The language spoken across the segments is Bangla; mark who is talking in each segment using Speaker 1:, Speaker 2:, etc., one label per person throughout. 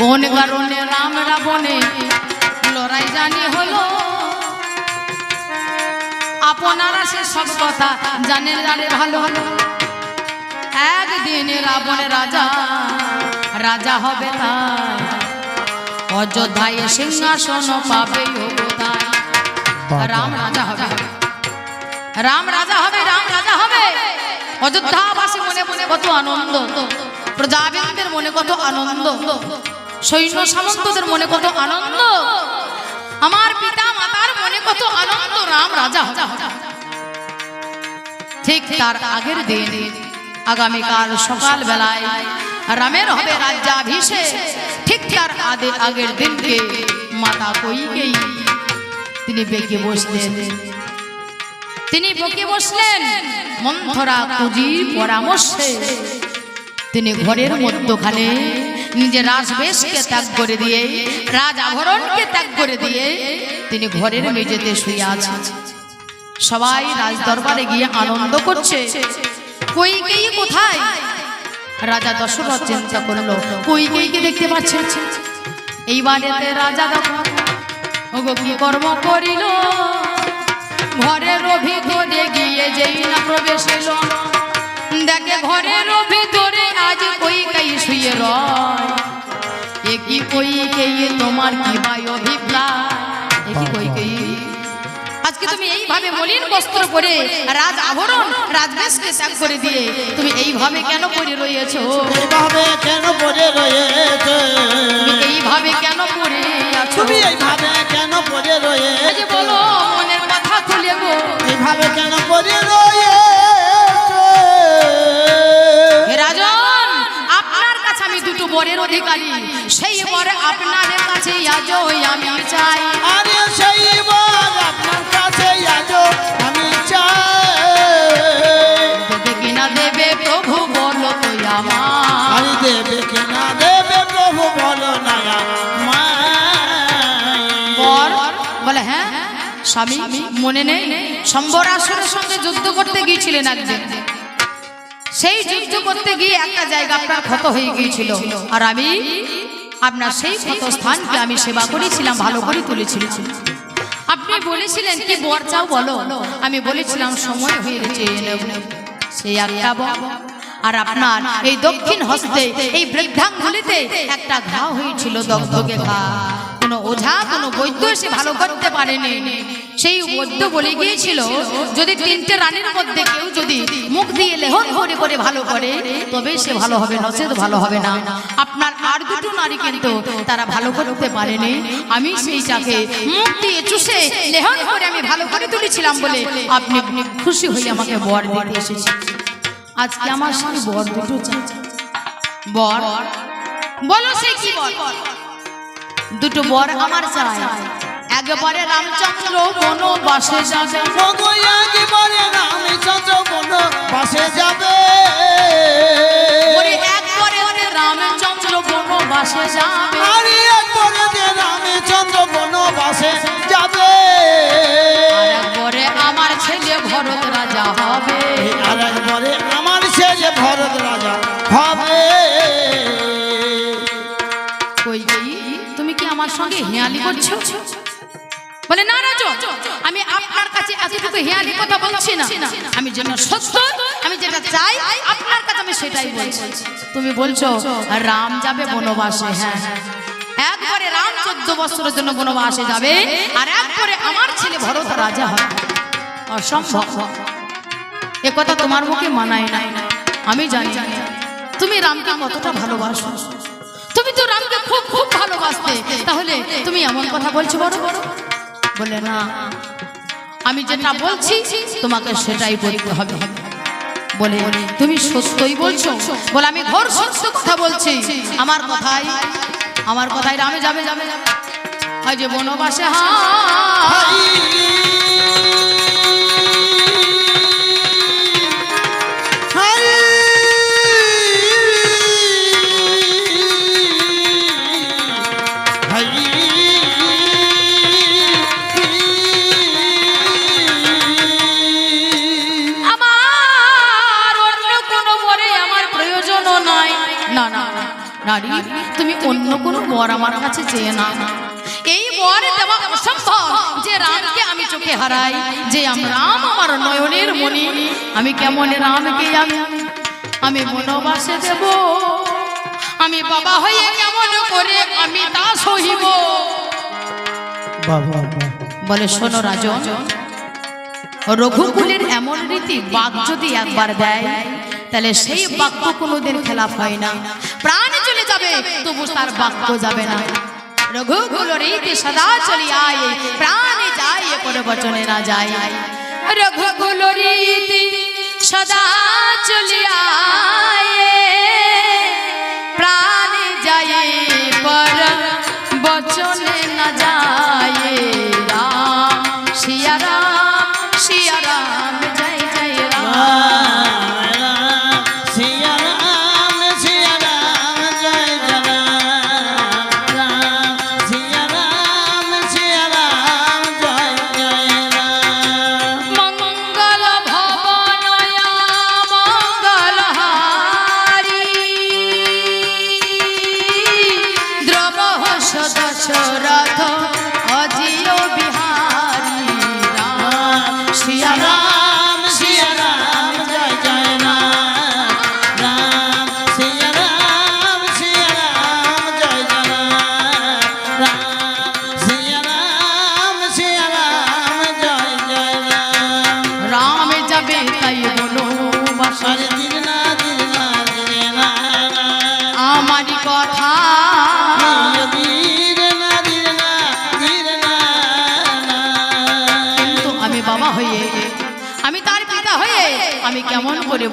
Speaker 1: কোন কারণে রাম রাবণে লড়াই জানি হলো আপনারা সে সব কথা জানে জানে ভালো হলো একদিন রাবণ রাজা রাজা হবে তা অযোধ্যায় সিংহাসন পাবে রাম রাজা হবে রাম রাজা হবে রাম রাজা হবে অযোধ্যাবাসী মনে মনে কত আনন্দ প্রজাবিন্দের মনে কত আনন্দ সৈন্য সামন্তদের মনে কত আনন্দ আমার পিতা মাতার মনে কত আনন্দ রাম রাজা ঠিক তার আগের দিন আগামীকাল সকাল বেলায় রামের হবে রাজ্যাভিষেক ঠিক তার আদে আগের দিনকে মাতা কইকেই তিনি বেঁকে বসলেন তিনি বেঁকে বসলেন মন্থরা কুজির পরামর্শে তিনি ঘরের মধ্যখানে নিজের রাজবেশকে ত্যাগ করে দিয়ে রাজ আভরণকে ত্যাগ করে দিয়ে তিনি ঘরের মেঝেতে শুয়ে আছে সবাই রাজ দরবারে গিয়ে আনন্দ করছে কইকেই কোথায় রাজা দশরথ চিন্তা করলো কইকেইকে দেখতে পাচ্ছেন এইবারেতে রাজা ওগো কি কর্ম করিল ঘরের ভিতরে গিয়ে যেই না প্রবেশ এলো দেখে ঘরের ভিতরে আজ কই কই শুয়ে রয় একই কই কই তোমার কি ভাই অভিপ্রায় একই কই কই আজকে তুমি এই ভাবে মলিন বস্ত্র পরে রাজ আভরণ রাজবেশকে ত্যাগ করে দিয়ে তুমি এই ভাবে কেন পরে রয়েছো
Speaker 2: এই ভাবে কেন পরে রয়েছো
Speaker 1: অধিকারী সেই বর আপনার কাছে আজও আমি চাই
Speaker 2: আরে সেই বর আপনার কাছে আমি চাই
Speaker 1: কিনা দেবে প্রভু বলো তো আমার
Speaker 2: দেবে কিনা দেবে প্রভু বলো না
Speaker 1: বর বলে হ্যাঁ স্বামী মনে নেই শম্বরাসুরের সঙ্গে যুদ্ধ করতে গিয়েছিলেন একদিন সেই যুদ্ধ করতে গিয়ে একটা জায়গা আপনার ক্ষত হয়ে গিয়েছিল আর আমি আপনার সেই ক্ষত স্থানকে আমি সেবা করেছিলাম ভালো করে তুলেছিলাম আপনি বলেছিলেন কি বর চাও বলো আমি বলেছিলাম সময় হয়ে গেছে সেই আর আপনার এই দক্ষিণ হস্তে এই বৃদ্ধাঙ্গুলিতে একটা ঘা হয়েছিল দগ্ধকে ঘা কোনো ওঝা কোনো বৈদ্য সে ভালো করতে পারেনি সেই মধ্য বলে গিয়েছিল যদি তিনটে রানের মধ্যে কেউ যদি মুখ দিয়ে লেহন করে করে ভালো করে তবে সে ভালো হবে নচেত ভালো হবে না আপনার আর দুটো নারী কিন্তু তারা ভালো করতে পারেনি আমি সেই চাকে মুখ দিয়ে চুষে লেহন করে আমি ভালো করে তুলেছিলাম বলে আপনি খুশি হয়ে আমাকে বর বর এসেছি আজকে আমার স্বামী বর দুটো বর বলো সে কি বর দুটো বর আমার চাই একবারে রামচন্দ্র কোন বাসে যাবে
Speaker 2: রামচন্দ্র কোন বাসে যাবে
Speaker 1: একবারে রামচন্দ্র কোন বাসে যাবে বলে না রাজন আমি আপনার কাছে এতটুকু হেয়ালি কথা বলছি না আমি যেন সত্য আমি যেটা চাই আপনার কাছে আমি সেটাই বলছি তুমি বলছো রাম যাবে বনবাসে হ্যাঁ একবারে রাম চোদ্দ বছরের জন্য বনবাসে যাবে আর একবারে আমার ছেলে ভরত রাজা হবে অসম্ভব এ কথা তোমার মুখে মানায় না আমি জানি তুমি রামকে কতটা ভালোবাসো তুমি তো রামকে খুব খুব ভালোবাসতে তাহলে তুমি এমন কথা বলছো বড় বড় বলে না আমি যেটা বলছি তোমাকে সেটাই বলতে হবে বলে তুমি সত্যই বলছো বলে আমি ঘর সত্য কথা বলছি আমার কথাই আমার কথাই রামে যাবে যাবে যাবে যে বনবাসে হা বর আমার কাছে চেয়ে না এই বর দেওয়া অসম্ভব যে রামকে আমি চোখে হারাই যে রাম আমার নয়নের মনি আমি কেমন রামকে আমি আমি বনবাসে দেব আমি বাবা হয়ে কেমন করে আমি তা সহিব বলে শোনো রাজ রঘুকুলের এমন রীতি বাঘ যদি একবার দেয় তাহলে সেই বাক্য কোনোদিন খেলাফ হয় না প্রাণ যাবে তবু তার বাক্য যাবে না রঘুগুলো রীতি সদা চলি চলিয়ায় প্রাণে যায় কোনো বচনে না যায় রঘুগুলো রীতি সদা চলি চলিয়ায়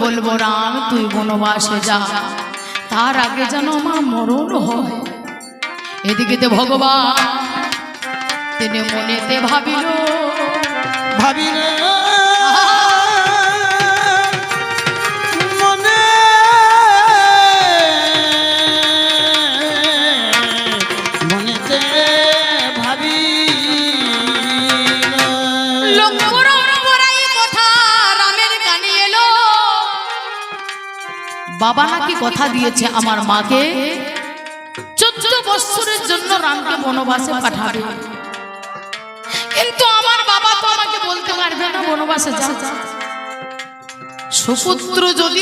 Speaker 1: বলবো রাম তুই বনবাসে যা তার আগে যেন আমার মরণ হয় এদিকে তো ভগবান তিনি মনেতে ভাবিল ভাবিল বাবা নাকি কথা দিয়েছে আমার মাকে চোদ্দ বৎসরের জন্য রামকে বনবাসে পাঠাবে কিন্তু আমার বাবা তো আমাকে বলতে পারবে না বনবাসে সুপুত্র যদি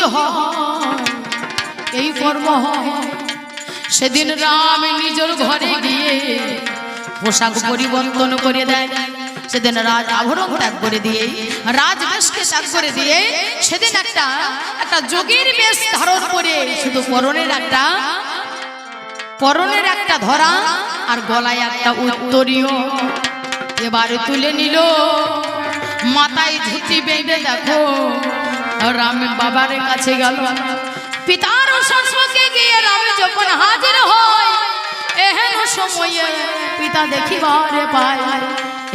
Speaker 1: এই কর্ম সেদিন রাম নিজের ঘরে গিয়ে পোশাক পরিবর্তন করে দেয় সেদিন রাজ আভরণ ত্যাগ করে দিয়ে রাজবেশকে ত্যাগ করে দিয়ে সেদিন একটা একটা যোগীর বেশ ধারণ করে শুধু পরনের একটা পরনের একটা ধরা আর গলায় একটা উত্তরীয় এবারে তুলে নিল মাথায় ধুতি বেঁধে দেখো রাম বাবার কাছে গেল পিতার সম্মুখে গিয়ে রাম যখন হাজির হয় এহেন সময়ে পিতা দেখিবারে পায়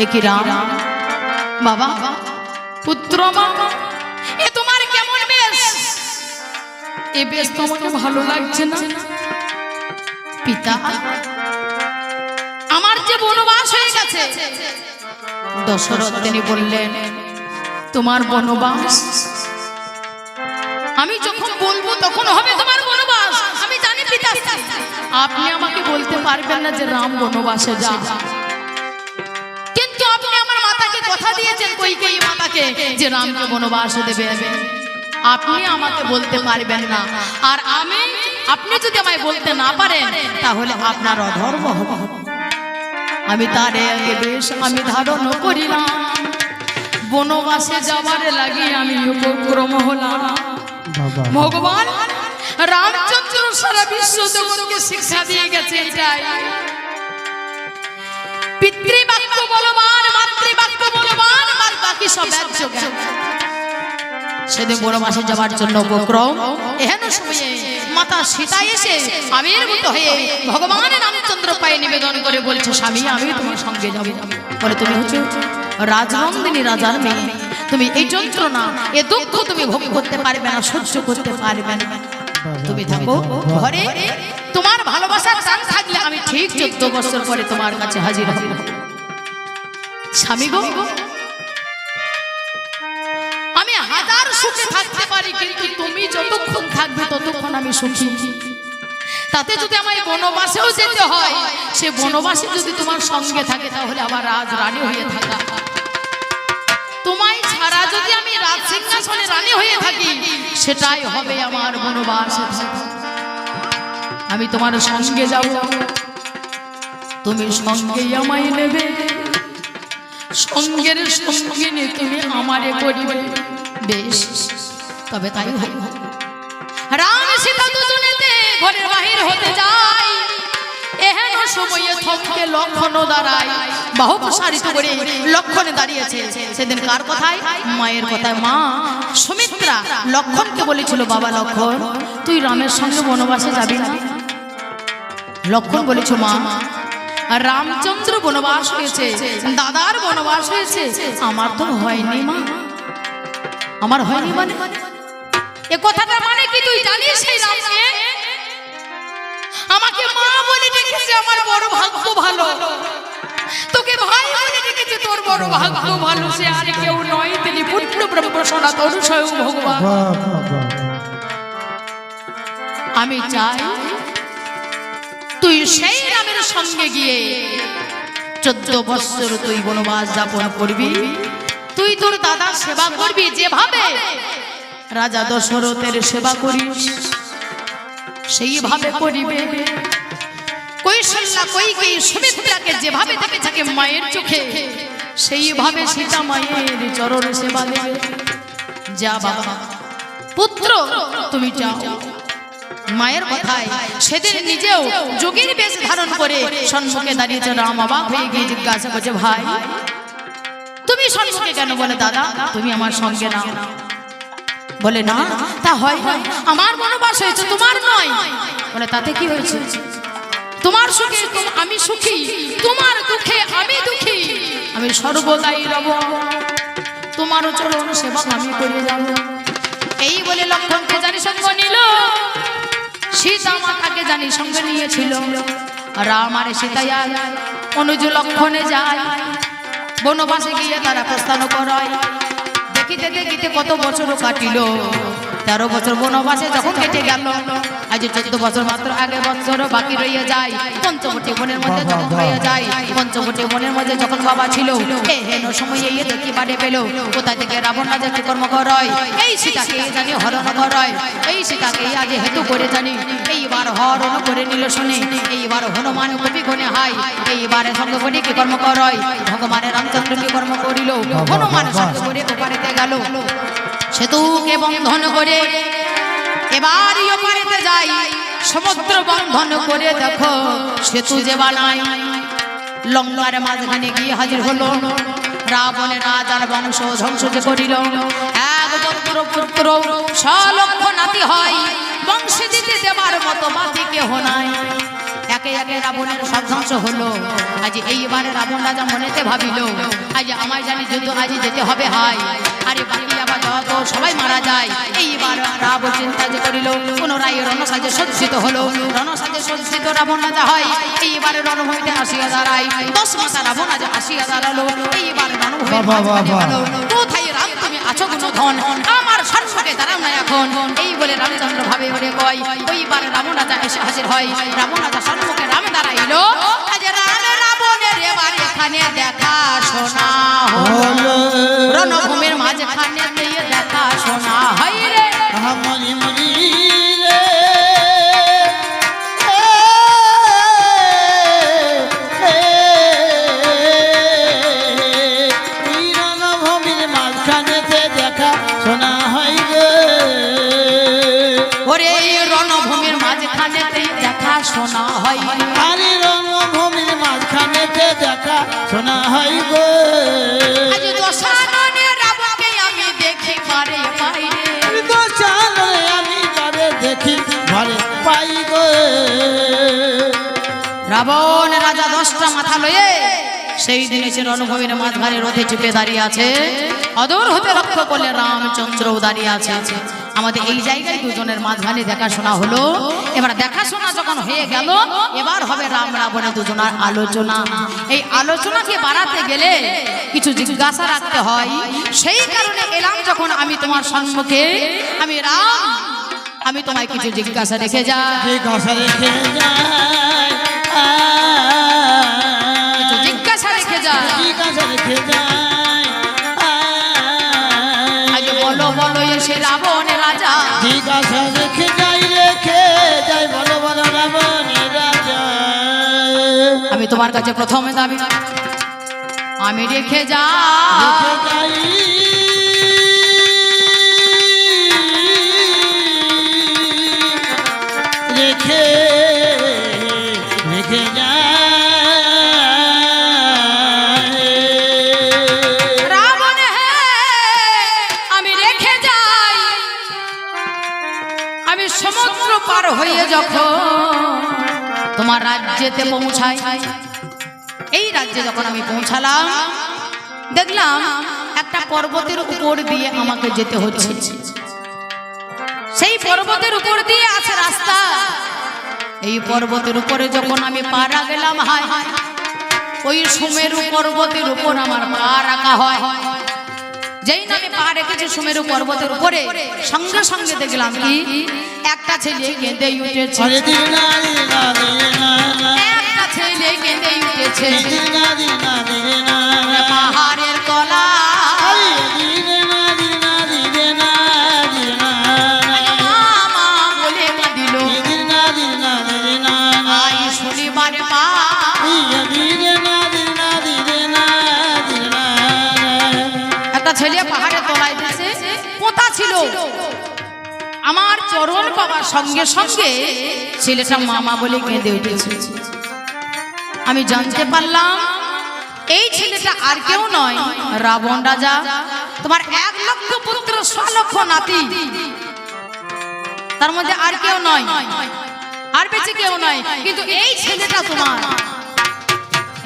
Speaker 1: একি রাম বাবা পুত্র মা এ তোমার কেমন বেশ এ বেশ তো ভালো লাগছে না পিতা আমার যে বনবাস হয়ে গেছে দশরথ তিনি বললেন তোমার বনবাস আমি যখন বলবো তখন হবে তোমার বনবাস আমি জানি পিতা আপনি আমাকে বলতে পারবেন না যে রাম বনবাসে যা তুমি আমার মাতাকে কথা দিয়েছেন কইকেই মাতাকে যে রামকে বনবাস আপনি আমাকে বলতে পারবেন না আর আমি আপনি যদি আমায় বলতে না পারেন তাহলে আপনার আমি তার বেশ আমি ধারণ করিলাম বনবাসে যাওয়ার লাগে আমি উপক্রম হলাম ভগবান রামচন্দ্র সারা বিশ্ব শিক্ষা দিয়ে গেছে এটাই পিতৃবাক্য বলবান সেদিন বড় মাসে জন্য উপক্রম এহেন সময়ে মাতা সীতা এসে হয়ে ভগবান রামচন্দ্র পায়ে নিবেদন করে বলছে স্বামী আমি তোমার সঙ্গে যাবো বলে তুমি হচ্ছে রাজার মেয়ে তুমি এই যন্ত্রণা এ দুঃখ তুমি ভোগ করতে পারবে না সহ্য করতে পারবে না তুমি থাকো ঘরে তোমার ভালোবাসার আমি ঠিক চোদ্দ বছর পরে তোমার কাছে হাজির হব স্বামী গো আমি হাজার সুখে থাকতে পারি কিন্তু তুমি যতক্ষণ থাকবে ততক্ষণ আমি সুখী তাতে যদি আমার বনবাসেও যেতে হয় সে বনবাসে যদি তোমার সঙ্গে থাকে তাহলে আমার রাজ রানী হয়ে থাকা তোমায় ছাড়া যদি আমি রাজ সিংহাসনে রানী হয়ে থাকি সেটাই হবে আমার বনবাস আমি তোমার সঙ্গে যাব তুমি সঙ্গে আমায় নেবে সঙ্গের সঙ্গে নিয়ে তুমি আমার করিবে বেশ তবে তাই ভাই রাম সীতা দুজনেতে ঘরের বাহির হতে যায় সময়ে থমকে লক্ষণ দাঁড়ায় করে লক্ষণে দাঁড়িয়েছে সেদিন কার কথায় মায়ের কথায় মা সুমিত্রা লক্ষণকে বলেছিল বাবা লক্ষণ তুই রামের সঙ্গে বনবাসে যাবি লক্ষণ বলেছ মা রামচন্দ্র বনবাস হয়েছে দাদার বনবাস হয়েছে আমার তো হয়নি মা আমার হয়নি মানে এ কথাটা মানে কি তুই জানিস সেই রামকে আমাকে মা বলে ডেকেছে আমার বড় ভাগ্য ভালো তোকে ভাই বলে ডেকেছে তোর বড় ভাগ্য ভালো সে আর কেউ নয় তিনি পুত্র ব্রহ্ম সনাতন স্বয়ং ভগবান আমি চাই তুই সেই রামের সঙ্গে গিয়ে চোদ্দ বছর তুই বনবাস যাপন করবি তুই তোর দাদা সেবা করবি যেভাবে রাজা দশরথের সেবা করিস সেইভাবে করিবে কৈশল্যা কৈকে সুমিত্রাকে যেভাবে দেখে থাকে মায়ের চোখে সেইভাবে সীতা মায়ের চরণ সেবা দেবে যা বাবা পুত্র তুমি যাও মায়ের কথায় সেদিন নিজেও যোগীর বেশ ধারণ করে সন্মুখে দাঁড়িয়েছে রাম অবাক হয়ে গিয়ে জিজ্ঞাসা করছে ভাই তুমি সন্মুখে কেন বলে দাদা তুমি আমার সঙ্গে নাও বলে না তা হয় হয় আমার বনবাস হয়েছে তোমার নয় বলে তাতে কি হয়েছে তোমার সুখে আমি সুখী তোমার দুঃখে আমি দুঃখী আমি সর্বদাই রব তোমারও চরণ সেবা আমি করে যাব এই বলে লক্ষণকে জানি সঙ্গে নিল সীতা মাতাকে জানি সঙ্গে নিয়েছিল রাম আর সীতায় অনুজ লক্ষণে যায় বনবাসে গিয়ে তারা প্রস্থান করায় দেখিতে দেখিতে কত বছর কাটিল তেরো বছর বনবাসে যখন কেটে গেল আজ চোদ্দ বছর মাত্র আগে বছর বাকি রয়ে যায় পঞ্চবটি বনের মধ্যে যখন রয়ে যায় পঞ্চবটি বনের মধ্যে যখন বাবা ছিল এ হেন সময়ে ইয়ে দেখি বাড়ি পেল থেকে রাবণ রাজা কি কর্ম করয় এই সীতাকে জানি হরণ কর এই সীতাকে আজ হেতু করে জানি এইবার হরণ করে নিল শুনি এইবার হনুমান কবি গনে হাই এইবারে সঙ্গে কি কর্ম করয় ভগবানের রামচন্দ্র কি কর্ম করিল হনুমান সঙ্গে করে ওপারেতে গেল সেতুকে বন্ধন করে এবারই ওপারেতে যাই সমুদ্র বন্ধন করে দেখো সেতু যে বানায় লঙ্কার মাঝখানে গিয়ে হাজির হলো রাবণের রাজার বংশ ধ্বংস যে করিল পুত্র পুত্র সলক্ষ নাতি হয় বংশে দিতে দেবার মতো বাতি কেহ নাই একে একে রাবণের সব ধ্বংস হলো আজ এইবারে রাবণ রাজা মনেতে ভাবিল আজ আমার জানি যুদ্ধ আজ যেতে হবে হয় আরে বাকি আবার যত সবাই মারা যায় এইবার রাবণ চিন্তা যে করিল পুনরায় রণসাজে সজ্জিত হলো রণসাজে সজ্জিত রাবণ রাজা হয় এইবার রণভূমিতে আসিয়া দাঁড়ায় দশ মাসা রাবণ রাজা আসিয়া দাঁড়ালো এইবার রণভূমি কোথায় রাম তুমি আছো কোনো ধন আমার সরসরে দাঁড়াও না এখন এই বলে রামচন্দ্র ভাবে ওরে কয় ওইবার রাবণ রাজা এসে হাজির হয় রাবণ রাজা সম্মুখে রাম দাঁড়াইল আজে রামে রাবণের এবার এখানে দেখা শোনা হলো রণভূমির মাঝখানে দেখা শোনা হয় রে শোনা হয়
Speaker 2: আরে রণভূমির মাঝখানেতে দেখা শোনা হয় গো দেখি ঘরে পাই
Speaker 1: রাবণ রাজা দশটা মাথা লয়ে সেই দিনে সে রণভূমির মাঝখানে রথে চেপে দাঁড়িয়ে আছে অদর হতে লক্ষ্য করলে রামচন্দ্রও দাঁড়িয়ে আছে আমাদের এই জায়গায় দুজনের মাঝখানে দেখাশোনা হলো এবার দেখাশোনা যখন হয়ে গেল এবার হবে রাম রাবণে দুজনের আলোচনা এই আলোচনাকে বাড়াতে গেলে কিছু জিজ্ঞাসা রাখতে হয় সেই কারণে এলাম যখন আমি তোমার সম্মুখে আমি রাম আমি তোমায় কিছু জিজ্ঞাসা রেখে যা
Speaker 2: জিজ্ঞাসা রেখে যা রেখে যায়
Speaker 1: আজ বলো বলো রাজা রাজা আমি তোমার কাছে প্রথমে দাবি আমি রেখে
Speaker 2: যাই
Speaker 1: রাজ্যেতে পৌঁছাই এই রাজ্যে যখন আমি পৌঁছালাম দেখলাম একটা পর্বতের উপর দিয়ে আমাকে যেতে হচ্ছে সেই পর্বতের উপর দিয়ে আছে রাস্তা এই পর্বতের উপরে যখন আমি পা রাখলাম হায় হায় ওই সুমেরু পর্বতের উপর আমার পা রাখা হয় যেই নামে পা রেখেছে সুমেরু পর্বতের উপরে সঙ্গে সঙ্গে দেখলাম কি একটা ছেলে কেঁদে উঠেছে একটা ছেলে কেঁদে উঠেছে চরণ পাওয়ার সঙ্গে সঙ্গে ছেলেটা মামা বলে কেঁদে উঠেছে আমি জানতে পারলাম এই ছেলেটা আর কেউ নয় রাবণ রাজা তোমার এক লক্ষ পুত্র লক্ষ নাতি তার মধ্যে আর কেউ নয় আর বেঁচে কেউ নয় কিন্তু এই ছেলেটা তোমার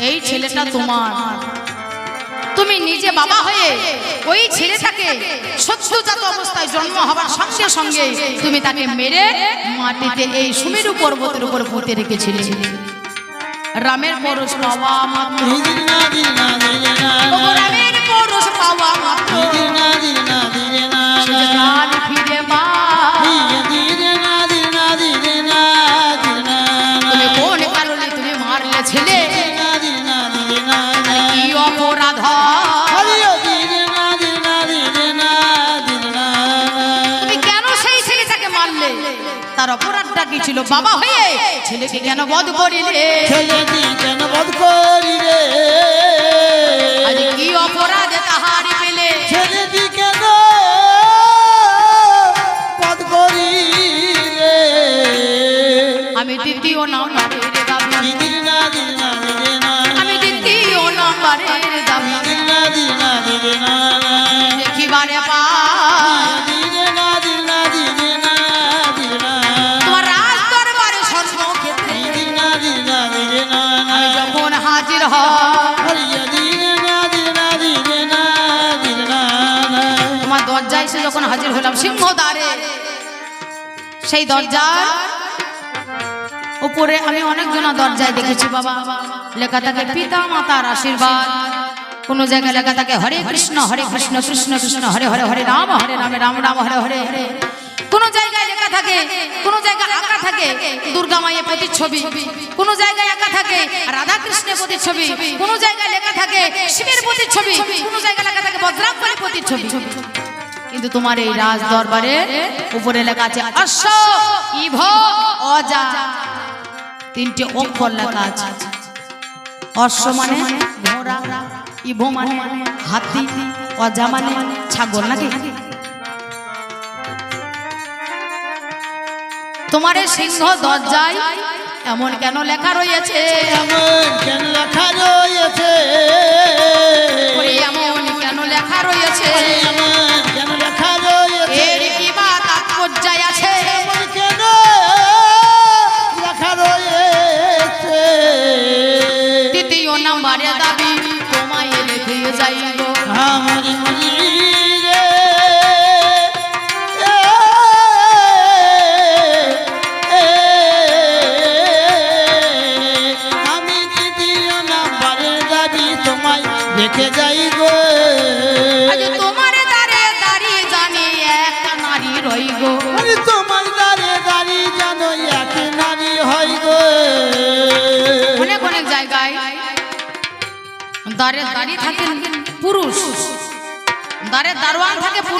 Speaker 1: এই ছেলেটা তোমার তুমি নিজে বাবা হয়ে ওই ছেলেটাকে শত্রুজাত অবস্থায় জন্ম হবার সঙ্গে সঙ্গে তুমি তাকে মেরে মাটিতে এই সুমেরু পর্বতের উপর পুঁতে রেখেছিলে রামের পরশ পাওয়া মাত্র রামের পরশ পাওয়া মাত্র ফিরে মা অপরাধ
Speaker 2: তুমি
Speaker 1: কেন সেই ছেলেটাকে মারলে তার অপরাধটা কি ছিল বাবা হয়ে ছেলেকে কেন বধ করিলে
Speaker 2: ছেলেটি কেন বধ করিলে আরে কেন বধ
Speaker 1: আমি দ্বিতীয় নাম নরসিংহ দ্বারে সেই দরজার উপরে আমি অনেকজনা দরজায় দেখেছি বাবা লেখা থাকে পিতা মাতার আশীর্বাদ কোন জায়গায় লেখা থাকে হরে কৃষ্ণ হরে কৃষ্ণ কৃষ্ণ কৃষ্ণ হরে হরে হরে রাম হরে রামে রাম রাম হরে হরে হরে কোন জায়গায় লেখা থাকে কোন জায়গায় আঁকা থাকে দুর্গা মায়ের প্রতি ছবি কোন জায়গায় আঁকা থাকে রাধা কৃষ্ণের ছবি কোন জায়গায় লেখা থাকে শিবের প্রতি ছবি কোন জায়গায় লেখা থাকে বজ্রাম্বরের ছবি কিন্তু তোমার এই রাজ দরবারে উপরে লেখা আছে অশ্ব ইভ অজা তিনটে অক্ষর লেখা আছে অশ্ব মানে ঘোড়া ইভ মানে হাতি অজা মানে ছাগল নাকি তোমার সিংহ দরজায় এমন কেন লেখা রয়েছে এমন কেন লেখা রয়েছে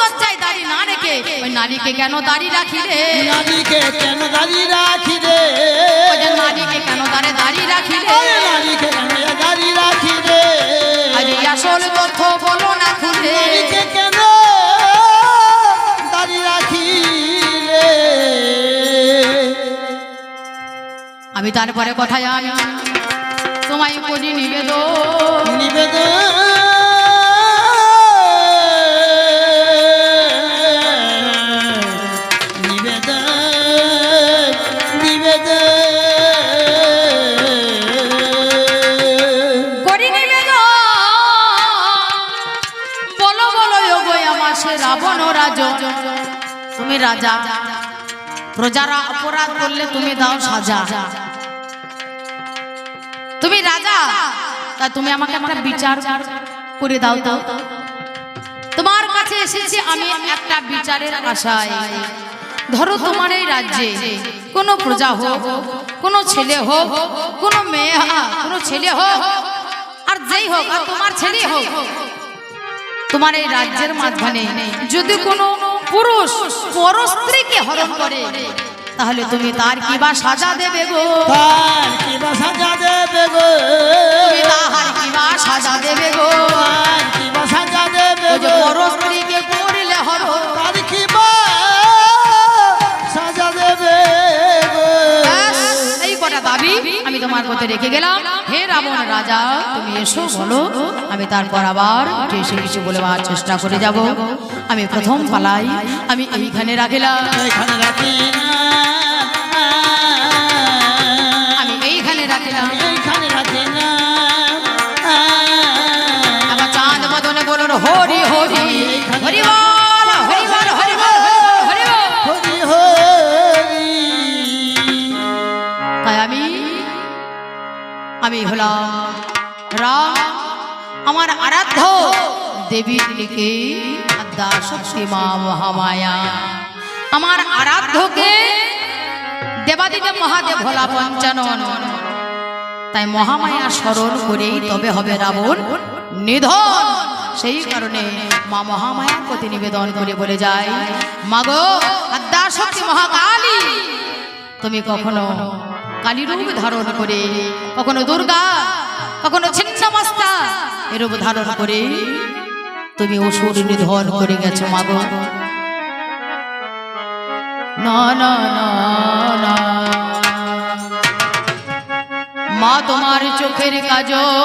Speaker 1: দরজায় দাড়ি না রেখে ওই নারীকে কেন দাড়ি রাখি রে নারীকে কেন দাড়ি রাখি রে নারীকে কেন দাঁড়িয়ে দাড়ি রাখি রে নারীকে কেন দাড়ি রাখি রে আরে আসল কথা বলো না খুলে কেন দাড়ি রাখি আমি তারপরে কথায় আমি তোমায় করি নিবেদন নিবেদন তুমি রাজা প্রজারা অপরাধ করলে তুমি দাও সাজা তুমি রাজা তা তুমি আমাকে একটা বিচার করে দাও দাও তোমার কাছে এসেছি আমি একটা বিচারের আশায় ধরো তোমার এই রাজ্যে কোন প্রজা হোক কোন ছেলে হোক কোন মেয়ে কোন ছেলে হোক আর যেই হোক আর তোমার ছেলে হোক তোমার এই রাজ্যের মাঝখানে যদি কোনো পুরুষ পর স্ত্রীকে হরণ করে তাহলে তুমি তার কি বা সাজা দেবে গো তার কি বা সাজা দেবে গো তুমি তার কি বা সাজা দেবে গো তোমার পথে রেখে গেলাম হে রাবণ রাজা তুমি এসো বলো আমি তারপর আবার এসে কিছু বলে আমার চেষ্টা করে যাব আমি প্রথম পালাই আমি এইখানে রাখিলাম আমি এইখানে রাখিলাম চাঁদ মদন বলুন হরি হরি আমি হলাম রাম আমার আরাধ্য দেবী কে শক্তি মা মহামায়া আমার আরাধ্যকে দেবাদিদেব মহাদেব হলা পঞ্চান তাই মহামায়া স্মরণ করেই তবে হবে রাবণ নিধন সেই কারণে মা মহামায়ার প্রতি নিবেদন করে বলে যায় মাগো আদ্যাশক্তি মহাকালী তুমি কখনো কালী রূপ ধারণ করে কখনো দুর্গা কখনো ছিন্নমস্তা এরূপ ধারণ করে তুমি অসুর নিধন করে গেছো মা গো না মা তোমার চোখের কাজল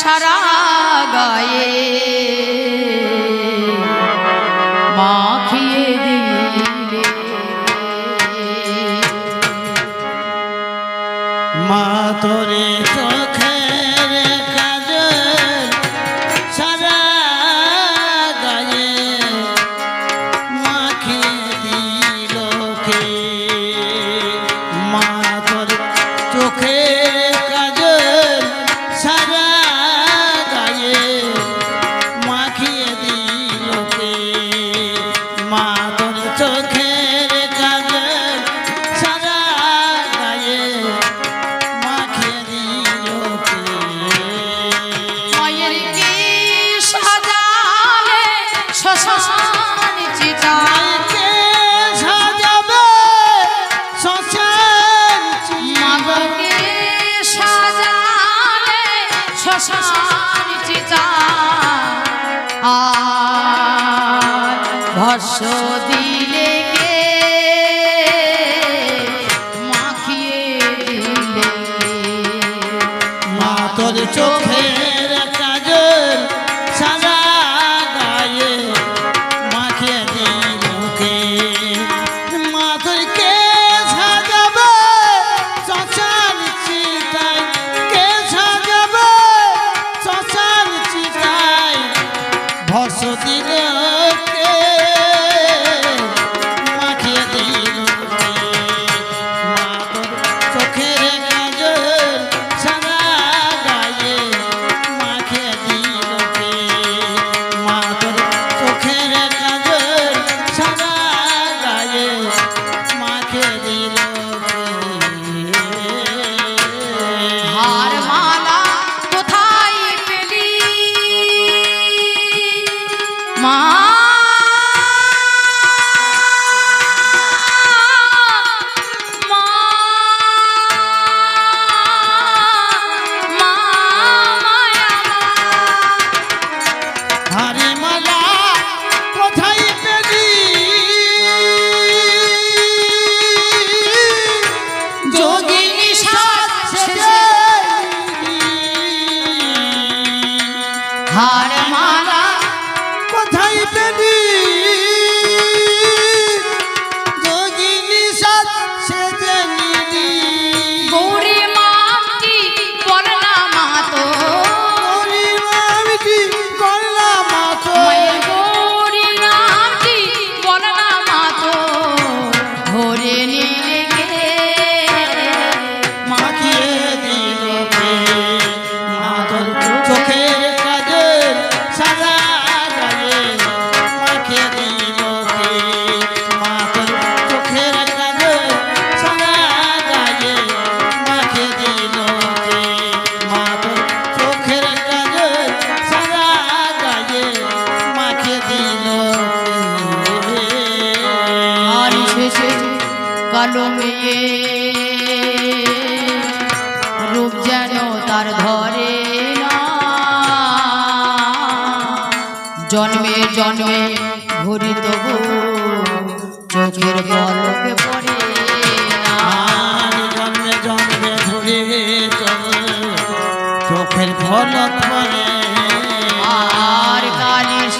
Speaker 1: সারা গায়ে মা মা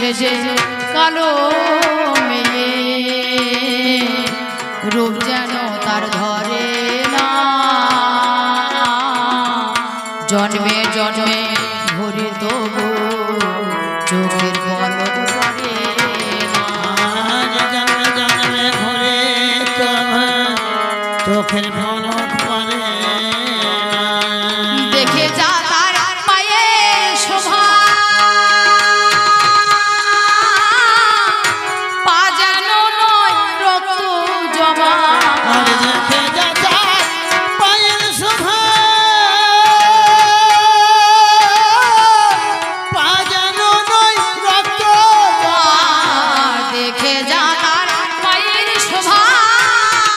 Speaker 1: বেশে কালো মেয়ে রূপ যেন তার ধর